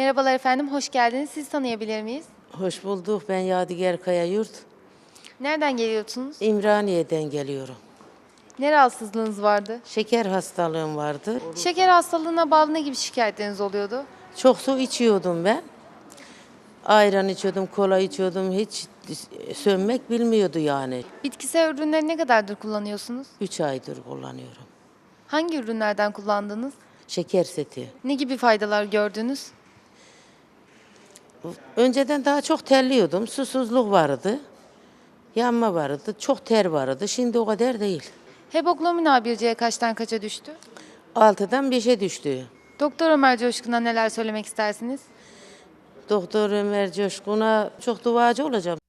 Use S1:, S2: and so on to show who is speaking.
S1: Merhabalar efendim, hoş geldiniz. Sizi tanıyabilir miyiz?
S2: Hoş bulduk. Ben Yadigar Kaya Yurt.
S1: Nereden geliyorsunuz?
S2: İmraniye'den geliyorum.
S1: Ne rahatsızlığınız vardı?
S2: Şeker hastalığım vardı.
S1: Şeker hastalığına bağlı ne gibi şikayetleriniz oluyordu?
S2: Çok su içiyordum ben. Ayran içiyordum, kola içiyordum. Hiç sönmek bilmiyordu yani.
S1: Bitkisel ürünleri ne kadardır kullanıyorsunuz?
S2: Üç aydır kullanıyorum.
S1: Hangi ürünlerden kullandınız?
S2: Şeker seti.
S1: Ne gibi faydalar gördünüz?
S2: Önceden daha çok terliyordum. Susuzluk vardı. Yanma vardı. Çok ter vardı. Şimdi o kadar değil.
S1: Hemoglobin A1C'ye kaçtan kaça düştü?
S2: Altıdan beşe düştü.
S1: Doktor Ömer Coşkun'a neler söylemek istersiniz?
S2: Doktor Ömer Coşkun'a çok duacı olacağım.